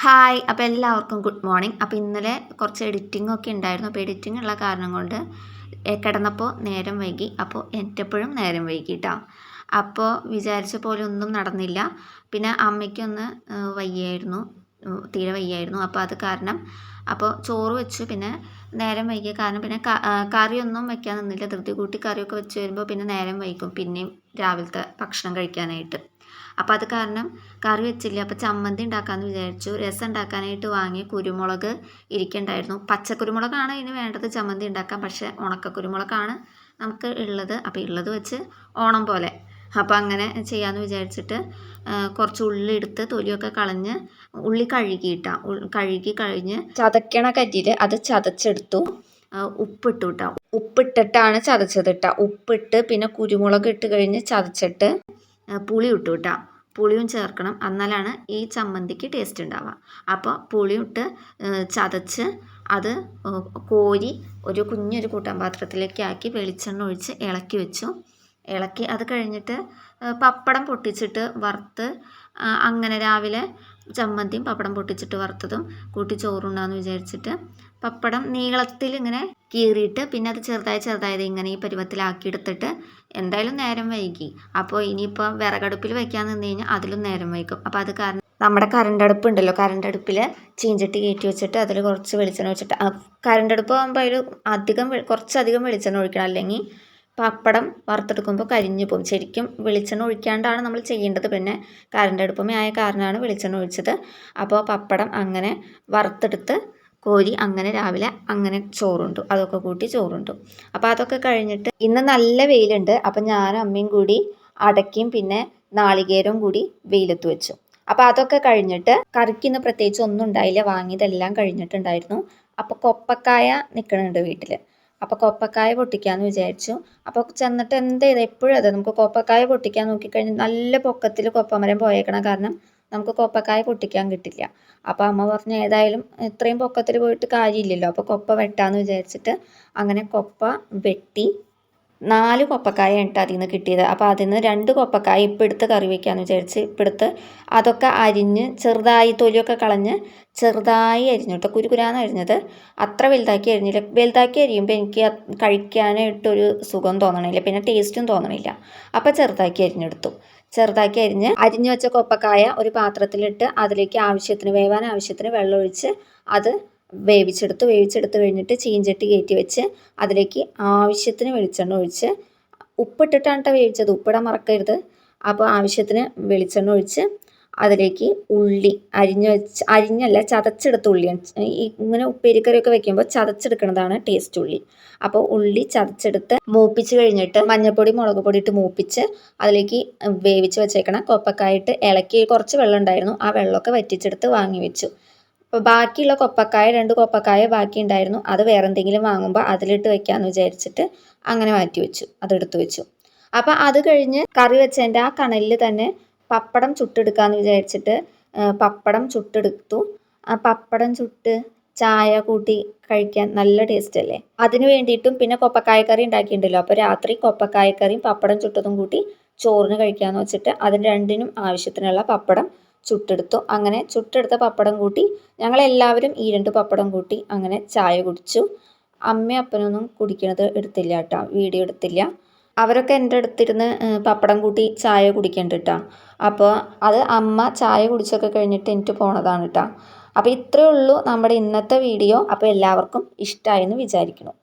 Hi അപ്പോൾ എല്ലാവർക്കും good morning അപ്പോൾ ഇന്നലെ കുറച്ച് എഡിറ്റിംഗ് ഒക്കെ ഉണ്ടായിരുന്നു. അപ്പോൾ എഡിറ്റിംഗ് ഉള്ള കാരണം കൊണ്ട് കിടന്നപ്പോൾ നേരം വൈകി. അപ്പോൾ എറ്റപ്പോഴും നേരം വൈകി കേട്ടോ അപ്പോൾ വിചാരിച്ച പോലെ ഒന്നും നടന്നില്ല. പിന്നെ അമ്മയ്ക്കൊന്ന് വയ്യായിരുന്നു. തീരെ വയ്യായിരുന്നു. അപ്പോൾ അത് കാരണം അപ്പോൾ ചോറ് വെച്ചു. പിന്നെ നേരം വൈകിയ കാരണം പിന്നെ കറിയൊന്നും വയ്ക്കാൻ നിന്നില്ല. ധൃതി കൂട്ടി കറിയൊക്കെ വെച്ച് വരുമ്പോൾ പിന്നെ നേരം വൈകും. പിന്നെയും രാവിലത്തെ ഭക്ഷണം കഴിക്കാനായിട്ട്. അപ്പോൾ അത് കാരണം കറി വെച്ചില്ല. അപ്പോൾ ചമ്മന്തി ഉണ്ടാക്കാമെന്ന് വിചാരിച്ചു. രസം ഉണ്ടാക്കാനായിട്ട് വാങ്ങി കുരുമുളക് ഇരിക്കണ്ടായിരുന്നു. പച്ചക്കുരുമുളകാണ് ഇതിന് വേണ്ടത് ചമ്മന്തി ഉണ്ടാക്കാൻ. പക്ഷേ ഉണക്ക കുരുമുളകാണ് നമുക്ക് ഉള്ളത്. അപ്പോൾ ഉള്ളത് വെച്ച് ഓണം പോലെ. അപ്പോൾ അങ്ങനെ ചെയ്യാമെന്ന് വിചാരിച്ചിട്ട് കുറച്ച് ഉള്ളി എടുത്ത് തൊലിയൊക്കെ കളഞ്ഞ് ഉള്ളി കഴുകിയിട്ട. കഴുകി കഴിഞ്ഞ് ചതക്കണ കരിയിൽ അത് ചതച്ചെടുത്തു. ഉപ്പിട്ടു കേട്ടോ ഉപ്പിട്ടിട്ടാണ് ചതച്ചത് കേട്ടോ ഉപ്പിട്ട് പിന്നെ കുരുമുളക് ഇട്ട് കഴിഞ്ഞ് ചതച്ചിട്ട് പുളി ഇട്ടു കേട്ടോ പുളിയും ചേർക്കണം. എന്നാലാണ് ഈ ചമ്മന്തിക്ക് ടേസ്റ്റ് ഉണ്ടാവുക അപ്പോൾ പുളിയും ഇട്ട് ആ, ചതച്ച് അത് കോരി ഒരു കുഞ്ഞൊരു കൂട്ടാൻ പാത്രത്തിലേക്ക് ആക്കി വെളിച്ചെണ്ണ ഒഴിച്ച് ഇളക്കി വെച്ചു. ഇളക്കി അത് കഴിഞ്ഞിട്ട് പപ്പടം പൊട്ടിച്ചിട്ട് വറുത്ത് അങ്ങനെ രാവിലെ ചമ്മന്തിയും പപ്പടം പൊട്ടിച്ചിട്ട് വറുത്തതും കൂട്ടി ചോറുണ്ടാന്ന് വിചാരിച്ചിട്ട് പപ്പടം നീളത്തിൽ ഇങ്ങനെ കീറിയിട്ട് പിന്നെ അത് ചെറുതായി ചെറുതായത് ഇങ്ങനെ ഈ പരുവത്തിലാക്കിയെടുത്തിട്ട് എന്തായാലും നേരം വൈകി. അപ്പോൾ ഇനിയിപ്പോൾ വിറകടുപ്പിൽ വയ്ക്കാൻ നിന്ന് കഴിഞ്ഞാൽ അതിലും നേരം വൈകും. അപ്പോൾ അത് കാരണം നമ്മുടെ കറണ്ട് അടുപ്പ് ഉണ്ടല്ലോ കറണ്ട് അടുപ്പിൽ ചീഞ്ചട്ടി കയറ്റി വെച്ചിട്ട് അതിൽ കുറച്ച് വെളിച്ചെണ്ണ വെച്ചിട്ട് കറണ്ട് അടുപ്പ് ആകുമ്പോൾ അതിൽ അധികം കുറച്ചധികം വെളിച്ചെണ്ണ ഒഴിക്കണം. അല്ലെങ്കിൽ പപ്പടം വറുത്തെടുക്കുമ്പോൾ കരിഞ്ഞു പോകും. ശരിക്കും വെളിച്ചെണ്ണ ഒഴിക്കാണ്ടാണ് നമ്മൾ ചെയ്യേണ്ടത്. പിന്നെ കറണ്ട് അടുപ്പമേ ആയ കാരണമാണ് വെളിച്ചെണ്ണ ഒഴിച്ചത്. അപ്പോൾ പപ്പടം അങ്ങനെ വറുത്തെടുത്ത് കോരി അങ്ങനെ രാവിലെ അങ്ങനെ ചോറുണ്ടു. അതൊക്കെ കൂട്ടി ചോറുണ്ടു. അപ്പോൾ അതൊക്കെ കഴിഞ്ഞിട്ട് ഇന്ന് നല്ല വെയിലുണ്ട്. അപ്പം ഞാനും അമ്മയും കൂടി അടയ്ക്കയും പിന്നെ നാളികേരവും കൂടി വെയിലത്ത് വെച്ചു. അപ്പോൾ അതൊക്കെ കഴിഞ്ഞിട്ട് കറിക്ക് ഇന്ന് പ്രത്യേകിച്ച് ഒന്നും ഉണ്ടായില്ല. വാങ്ങിയതെല്ലാം കഴിഞ്ഞിട്ടുണ്ടായിരുന്നു. അപ്പോൾ കൊപ്പക്കായ നിൽക്കണുണ്ട് വീട്ടിൽ അപ്പോൾ കൊപ്പക്കായ പൊട്ടിക്കാമെന്ന് വിചാരിച്ചു. അപ്പോൾ ചെന്നിട്ട് എന്ത് ചെയ്ത്? എപ്പോഴും അതെ നമുക്ക് കൊപ്പക്കായ പൊട്ടിക്കാൻ നോക്കിക്കഴിഞ്ഞാൽ നല്ല പൊക്കത്തിൽ കൊപ്പമരം പോയേക്കണം കാരണം നമുക്ക് കൊപ്പക്കായ പൊട്ടിക്കാൻ കിട്ടില്ല. അപ്പോൾ അമ്മ പറഞ്ഞു ഏതായാലും ഇത്രയും പൊക്കത്തിൽ പോയിട്ട് കാര്യമില്ലല്ലോ. അപ്പോൾ കൊപ്പ വെട്ടാന്ന് വിചാരിച്ചിട്ട് അങ്ങനെ കൊപ്പ വെട്ടി നാല് കൊപ്പക്കായ ഇട്ട് അതിൽ നിന്ന് കിട്ടിയത്. അപ്പോൾ അതിൽ നിന്ന് രണ്ട് കൊപ്പക്കായ ഇപ്പം എടുത്ത് കറി വയ്ക്കാമെന്ന് വിചാരിച്ച് ഇപ്പം എടുത്ത് അതൊക്കെ അരിഞ്ഞ് ചെറുതായി തൊലിയൊക്കെ കളഞ്ഞ് ചെറുതായി അരിഞ്ഞു കേട്ടോ കുരുകുരാന്ന് അരിഞ്ഞത്. അത്ര വലുതാക്കി അരിഞ്ഞില്ല. വലുതാക്കി അരിയുമ്പോൾ എനിക്ക് കഴിക്കാനായിട്ടൊരു സുഖം തോന്നണില്ല. പിന്നെ ടേസ്റ്റും തോന്നണില്ല. അപ്പോൾ ചെറുതാക്കി അരിഞ്ഞെടുത്തു. ചെറുതാക്കി അരിഞ്ഞ് അരിഞ്ഞു വെച്ച കൊപ്പക്കായ ഒരു പാത്രത്തിലിട്ട് അതിലേക്ക് ആവശ്യത്തിന് വേവാൻ ആവശ്യത്തിന് വെള്ളമൊഴിച്ച് അത് വേവിച്ചെടുത്തു വേവിച്ചെടുത്ത് കഴിഞ്ഞിട്ട് ചീഞ്ചട്ടി കയറ്റി വെച്ച് അതിലേക്ക് ആവശ്യത്തിന് വെളിച്ചെണ്ണ ഒഴിച്ച് ഉപ്പിട്ടിട്ടാണ് കേട്ടോ വേവിച്ചത്. ഉപ്പിടാൻ മറക്കരുത്. അപ്പോൾ ആവശ്യത്തിന് വെളിച്ചെണ്ണ ഒഴിച്ച് അതിലേക്ക് ഉള്ളി അരിഞ്ഞ് വെച്ച് അരിഞ്ഞല്ല ചതച്ചെടുത്ത ഉള്ളിയാണ്. ഇങ്ങനെ ഉപ്പേരിക്കറിയൊക്കെ വെക്കുമ്പോൾ ചതച്ചെടുക്കുന്നതാണ് ടേസ്റ്റ് ഉള്ളി. അപ്പോൾ ഉള്ളി ചതച്ചെടുത്ത് മൂപ്പിച്ച് കഴിഞ്ഞിട്ട് മഞ്ഞൾപ്പൊടി മുളക് പൊടി ഇട്ട് മൂപ്പിച്ച് അതിലേക്ക് വേവിച്ച് വെച്ചേക്കണം. കൊപ്പക്കായിട്ട് ഇളക്കി കുറച്ച് വെള്ളം ഉണ്ടായിരുന്നു. ആ വെള്ളമൊക്കെ വറ്റിച്ചെടുത്ത് വാങ്ങി വെച്ചു. അപ്പോൾ ബാക്കിയുള്ള കൊപ്പക്കായ രണ്ട് കൊപ്പക്കായ ബാക്കി ഉണ്ടായിരുന്നു. അത് വേറെ എന്തെങ്കിലും വാങ്ങുമ്പോൾ അതിലിട്ട് വെക്കാമെന്ന് വിചാരിച്ചിട്ട് അങ്ങനെ മാറ്റി വെച്ചു. അതെടുത്ത് വെച്ചു. അപ്പോൾ അത് കഴിഞ്ഞ് കറി വെച്ചതിന്റെ ആ കണലിൽ തന്നെ പപ്പടം ചുട്ടെടുക്കാമെന്ന് വിചാരിച്ചിട്ട് പപ്പടം ചുട്ടെടുത്തു. ആ പപ്പടം ചുട്ട് ചായ കൂട്ടി കഴിക്കാൻ നല്ല ടേസ്റ്റ് അല്ലേ? അതിന് വേണ്ടിയിട്ടും പിന്നെ കൊപ്പക്കായ കറി ഉണ്ടാക്കിയിട്ടുണ്ടല്ലോ. അപ്പോൾ രാത്രി കൊപ്പക്കായ കറിയും പപ്പടം ചുട്ടതും കൂട്ടി ചോറിന് കഴിക്കാമെന്ന് വെച്ചിട്ട് അതിന് രണ്ടിനും ആവശ്യത്തിനുള്ള പപ്പടം ചുട്ടെടുത്തു. അങ്ങനെ ചുട്ടെടുത്ത പപ്പടം കൂട്ടി ഞങ്ങളെല്ലാവരും ഈ രണ്ട് പപ്പടം കൂട്ടി അങ്ങനെ ചായ കുടിച്ചു. അമ്മയും അപ്പനൊന്നും കുടിക്കണത് എടുത്തില്ല കേട്ടോ വീഡിയോ എടുത്തില്ല. അവരൊക്കെ എന്റെ അടുത്തിരുന്ന് പപ്പടം കൂട്ടി ചായ കുടിക്കേണ്ട കേട്ടോ. അപ്പോൾ അത് അമ്മ ചായ കുടിച്ചൊക്കെ കഴിഞ്ഞിട്ട് എനിക്ക് പോണതാണ് കേട്ടോ. അപ്പോൾ ഇത്രയേ ഉള്ളൂ നമ്മുടെ ഇന്നത്തെ വീഡിയോ. അപ്പോൾ എല്ലാവർക്കും ഇഷ്ടമായെന്ന് വിചാരിക്കുന്നു.